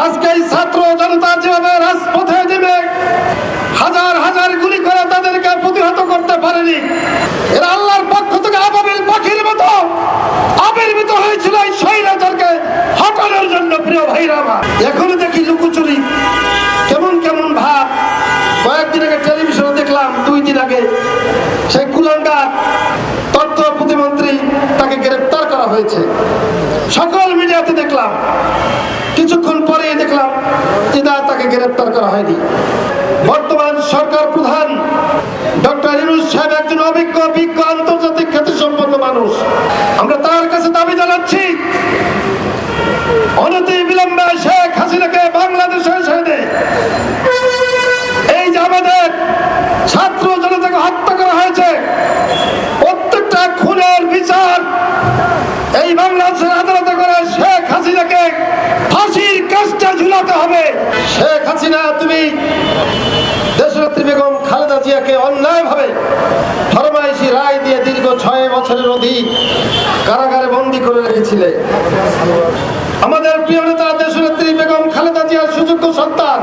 আজকে এই ছাত্র জনতা যেভাবে রাজপথে নেমে হাজার হাজার গুলি করে তাদেরকে প্রতিহত করতে পারেনি, এরা আল্লাহর পক্ষ থেকে আবাবিল পাখির মতো আবির্ভূত হয়েছিল এই স্বৈরাচারকে হটানোর জন্য, প্রিয় ভাইরা আমার। এখনও দেখি লুকোচুরি, কেমন কেমন ভাব। কয়েকদিন আগে টেলিভিশনে দেখলাম, দুই দিন আগে সেই কুলাঙ্গার তথ্য প্রতিমন্ত্রী তাকে গ্রেপ্তার করা হয়েছে। সকল মিডিয়াতে দেখলাম কিছুক্ষণ পরে দেখলাম যে তাকে গ্রেপ্তার করা হয়নি। বর্তমান সরকার প্রধান ডক্টর ইনুস সাহেব একজন অভিজ্ঞ, বিজ্ঞ, আন্তর্জাতিক খ্যাতি সম্পন্ন মানুষ। আমরা তার কাছে দাবি জানাচ্ছি, অনতি বিলম্বে শেখ হাসিনাকে বাংলাদেশে ছেড়ে এই যে আমাদের ছাত্র জনতাকে হত্যা করা হয়েছে, প্রত্যেকটা খুনের বিচার এই বাংলাদেশের আদালতে করে শেখ হাসিনাকে ফাঁসির ঝুলাতে হবে। শেখ হাসিনা, তুমি দেশনেত্রী বেগম খালেদা জিয়াকে অন্যায়ভাবে ফরমাইশি রায় দিয়ে দীর্ঘ ছয় বছরের অধিক কারাগারে বন্দী করে রেখেছিলে। আমাদের প্রিয় নেতা দেশনেত্রী বেগম খালেদা জিয়ার সুযোগ্য সন্তান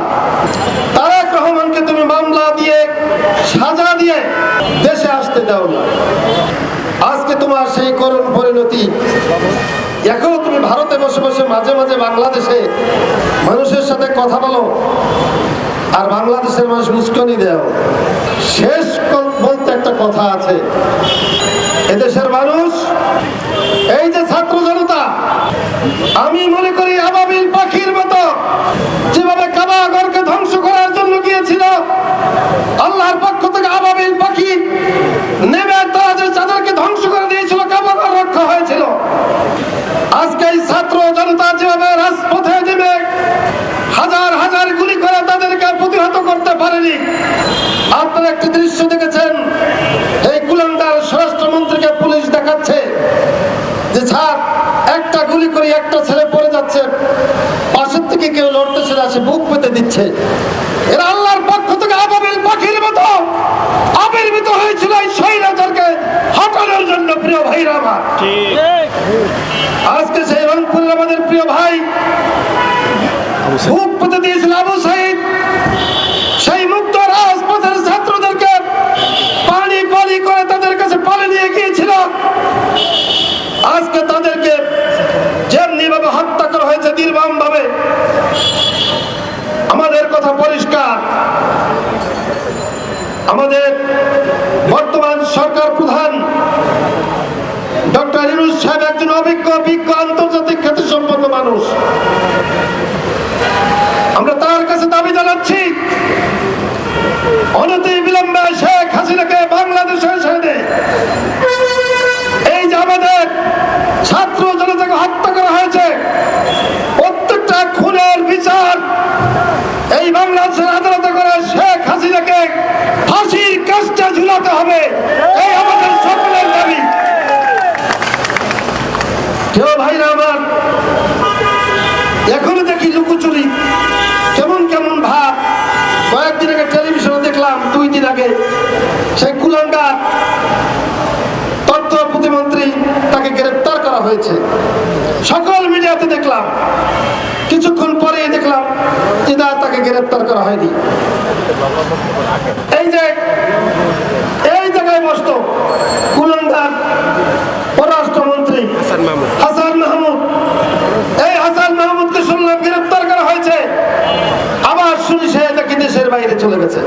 তারেক রহমানকে তুমি মামলা দিয়ে, সাজা দিয়ে দেশে আসতে দাও না। আজকে তোমার সেই করুণ পরিণতি এখনও তুমি ভারতে বসে বসে মাঝে মাঝে বাংলাদেশে মানুষের সাথে কথা বলো, আর বাংলাদেশের মানুষ মুস্কনি দেও। শেষ বলতে একটা কথা আছে। এদেশের মানুষ, এই যে ছাত্র জনতা, আমি মনে করি আবাবিল পাখির মতো, যেভাবে কাবাগরকে ধ্বংস করার জন্য গিয়েছিল, আল্লাহর পক্ষ থেকে আবাবিল পাখি নেমে তারা যে চাঁদারকে ধ্বংস করে দিয়েছিল কাবাগর রক্ষা হয়েছিল আজকে এই ছাত্র জনতা যেভাবে রাজপথে নেমে হাজার হাজার গুলি করে তাদেরকে প্রতিহত করতে পারেনি আপনারা একটি দৃশ্য দেখেছেন। এই কুলান্দার স্বরাষ্ট্রমন্ত্রীকে পুলিশ দেখাচ্ছে যে ছাড় একটা গুলি করে একটা ছেলে পড়ে যাচ্ছে। পাশের থেকে কেউ লড়তেছে না, সে বুক পেতে দিচ্ছে। এরা আল্লাহর পক্ষ থেকে আবাবিল পাখির মতো আবির্ভূত হয়েছিল এই স্বৈরাচারকে হটানোর জন্য, প্রিয় ভাইরা আমার। আজকে সেই রংপুরের আমাদের প্রিয় ভাই বুক পেতে দিয়েছিল আবু সাইদ সেই মুক্ত রাজপথের ছাত্রদেরকে পানি পানি করে তাদের কাছে পানি নিয়ে গিয়েছিল আজকে তাদেরকে যেমনি ভাবে হত্যা করা নির্মম ভাবে আমাদের কথা পরিষ্কার। আমাদের বর্তমান সরকার প্রধান ডক্টর ইনুস সাহেব একজন অভিজ্ঞ, বিজ্ঞ, আন্তর্জাতিক খ্যাতি সম্পন্ন মানুষ। আমরা তার কাছে দাবি জানাচ্ছি, অনতি বিলম্বে শেখ হাসিনাকে বাংলাদেশে ছেড়ে এই যে আমাদের ছাত্র জনতাকে হত্যা করা হয়েছে প্রত্যেকটা খুনের বিচার এই বাংলাদেশের আদালতে করে শেখ হাসিনাকে ফাঁসির কাজটা ঝুলাতে হবে এই আমাদের সকলের দাবি কেউ ভাইরা আমার এখনও দেখি লুকোচুরি কেমন কেমন ভাব কয়েকদিন আগে টেলিভিশনে দেখলাম দুই দিন আগে সেই কুলাঙ্গার তথ্য প্রতিমন্ত্রী তাকে গ্রেপ্তার করা হয়েছে। সকল মিডিয়াতে দেখলাম। কিছুক্ষণ পরে দেখলাম যে না তাকে গ্রেপ্তার করা হয়নি। এই যে এই জায়গায় বসতো কুলাঙ্গার পররাষ্ট্রমন্ত্রী হাসান মাহমুদ। এই হাসান মাহমুদকে শুনলাম গ্রেপ্তার করা হয়েছে। আবার শুনি সে নাকি দেশের বাইরে চলে গেছে।